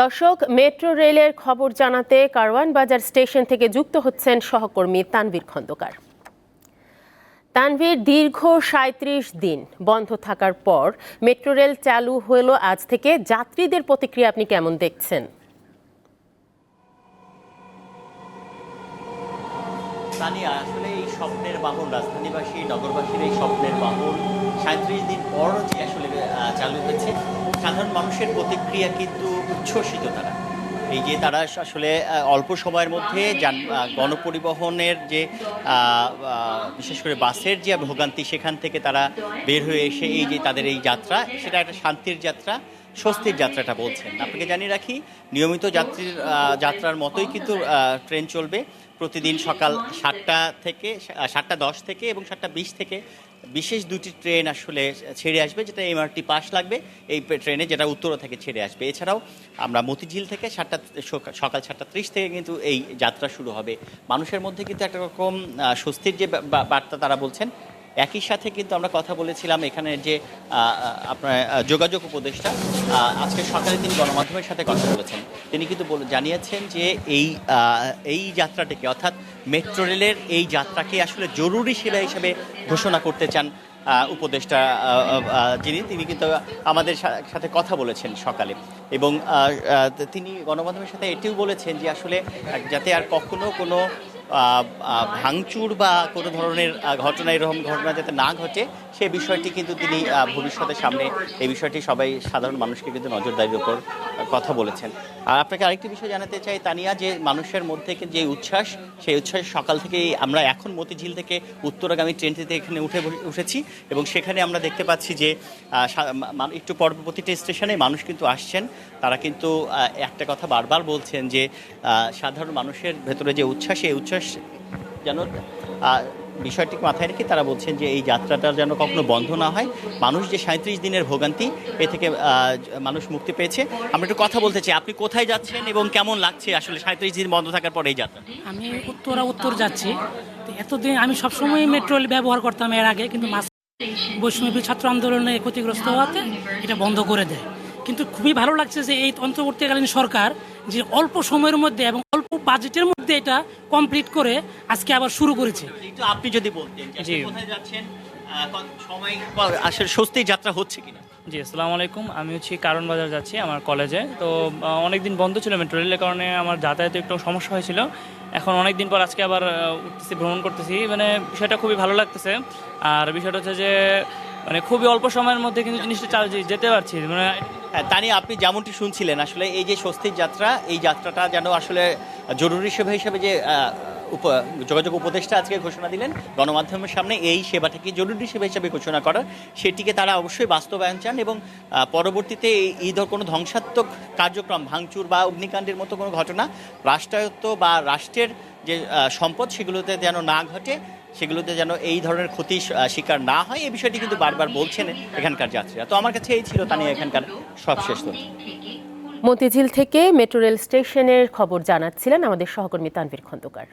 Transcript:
দর্শক, মেট্রো রেলের খবর জানাতে কারওয়ান বাজার স্টেশন থেকে যুক্ত হচ্ছেন সহকর্মী তানভীর খন্দকার। তানভীর দীর্ঘ সাঁত্রিশ দিন বন্ধ থাকার পর মেট্রো রেল চালু হলো আজ থেকে। যাত্রীদের প্রতিক্রিয়া আপনি কেমন দেখছেন? তানিয়া, আসলে এই স্বপ্নের বাহন, রাজধানীবাসী, নগরবাসীর এই স্বপ্নের বাহন সাঁত্রিশ দিন পর যে আসলে চালু হয়েছে সাধারণ মানুষের প্রতিক্রিয়া কিন্তু উচ্ছ্বসিত তারা। এই যে তারা আসলে অল্প সময়ের মধ্যে যান গণপরিবহনের যে বিশেষ করে বাসের যে ভোগান্তি, সেখান থেকে তারা বের হয়ে এসে এই যে তাদের এই যাত্রা, সেটা একটা শান্তির যাত্রা, স্বস্তির যাত্রাটা বলছেন। আপনাকে জানিয়ে রাখি, নিয়মিত যাত্রীর যাত্রার মতোই কিন্তু ট্রেন চলবে। প্রতিদিন সকাল সাতটা থেকে সাতটা দশ থেকে এবং সাতটা বিশ থেকে বিশেষ দুটি ট্রেন আসলে ছেড়ে আসবে, যেটা এমআরটি পাস লাগবে, এই ট্রেনে যেটা উত্তর থেকে ছেড়ে আসবে। এছাড়াও আমরা মতিঝিল থেকে সাতটা সকাল সাতটা ত্রিশ থেকে কিন্তু এই যাত্রা শুরু হবে। মানুষের মধ্যে কিন্তু একটা রকম স্বস্তির যে বার্তা তারা বলছেন একই সাথে কিন্তু আমরা কথা বলেছিলাম এখানে যে আপনার যোগাযোগ উপদেষ্টা আজকে সকালে তিনি গণমাধ্যমের সাথে কথা বলেছেন। তিনি কিন্তু জানিয়েছেন যে এই এই যাত্রাটিকে, অর্থাৎ মেট্রো রেলের এই যাত্রাকে আসলে জরুরি সেবা হিসেবে ঘোষণা করতে চান উপদেষ্টা যিনি, তিনি কিন্তু আমাদের সাথে কথা বলেছেন সকালে। এবং তিনি গণমাধ্যমের সাথে এটিও বলেছেন যে আসলে, যাতে আর কখনো কোনো ভাঙচুর বা কোনো ধরনের ঘটনা এরকম ঘটনা যাতে না ঘটে সে বিষয়টি কিন্তু তিনি ভবিষ্যতের সামনে এই বিষয়টি সবাই সাধারণ মানুষকে কিন্তু নজরদারির আহ, কথা বলেছেন। আর আপনাকে আরেকটি বিষয় জানাতে চাই তানিয়া যে মানুষের মধ্যে যে উচ্ছ্বাস সেই উচ্ছ্বাস সকাল থেকেই আমরা এখন মতিঝিল থেকে উত্তরাগামী ট্রেনটিতে এখানে উঠে উঠেছি এবং সেখানে আমরা দেখতে পাচ্ছি যে একটু পর প্রতিটি স্টেশনে মানুষ কিন্তু আসছেন। তারা কিন্তু একটা কথা বারবার বলছেন যে সাধারণ মানুষের ভেতরে যে উচ্ছ্বাস এই উচ্ছ্বাস যেন আহ, বিষয়টিকে মাথায় রেখে তারা বলছেন যে এই যাত্রাটা যেন কখনো বন্ধ না হয়। মানুষ যে সাঁত্রিশ দিনের ভোগান্তি এ থেকে মানুষ মুক্তি পেয়েছে। আমরা একটু কথা বলতে চাই আপনি কোথায় যাচ্ছেন এবং কেমন লাগছে আসলে সাঁত্রিশ দিন বন্ধ থাকার পর এই যাত্রা? আমি উত্তরা উত্তর যাচ্ছি। এতদিন আমি সবসময় মেট্রো রেল ব্যবহার করতাম এর আগে কিন্তু বৈষম্য ছাত্র আন্দোলনে ক্ষতিগ্রস্ত হওয়াতে এটা বন্ধ করে দেয়। কিন্তু খুবই ভালো লাগছে যে এই অন্তর্বর্তীকালীন সরকার যে অল্প সময়ের মধ্যে এবং বাজেটের মধ্যে এটা কমপ্লিট করে আজকে আবার শুরু করেছে। আপনি যদি বলতেন। কোথায় যাচ্ছেন সময় আসলে স্বস্তির যাত্রা হচ্ছে কিনা? জি আসসালামু আলাইকুম। আমি হচ্ছি কারণ বাজার যাচ্ছি আমার কলেজে। তো অনেক দিন বন্ধ ছিল মেট্রো রেলের কারণে আমার যাতায়াতে একটু সমস্যা হয়েছিল। এখন অনেক দিন পর আজকে আবার উঠতেছি ভ্রমণ করতেছি। মানে বিষয়টা খুবই ভালো লাগতেছে। আর বিষয়টা হচ্ছে যে মানে খুবই অল্প সময়ের মধ্যে কিন্তু জিনিসটা চাল যেতে পারছি। মানে হ্যাঁ তা আপনি যেমনটি শুনছিলেন, আসলে এই যে স্বস্তির যাত্রা, এই যাত্রাটা যেন আসলে জরুরি সেবা হিসেবে যে উপ- যোগাযোগ উপদেষ্টা আজকে ঘোষণা দিলেন, গণমাধ্যমের সামনে এই সেবাটাকে জরুরি সেবা হিসেবে ঘোষণা করার সেটিকে তারা অবশ্যই বাস্তবায়ন চান এবং পরবর্তীতে এই ধর কোনো ধ্বংসাত্মক কার্যক্রম, ভাঙচুর বা অগ্নিকাণ্ডের মতো কোনো ঘটনা, রাষ্ট্রায়ত্ত বা রাষ্ট্রের যে সম্পদ সেগুলোতে যেন না ঘটে সেগুলোতে যেন এই ধরনের ক্ষতি শিকার না হয়, এই বিষয়টি কিন্তু বারবার বলছেন এখানকার যাত্রীরা। তো আমার কাছে এই ছিল তা নিয়ে এখানকার সবশেষ মতিঝিল থেকে মেট্রো রেল স্টেশনের খবর জানাচ্ছিলেন আমাদের সহকর্মী তানভীর খন্দকার।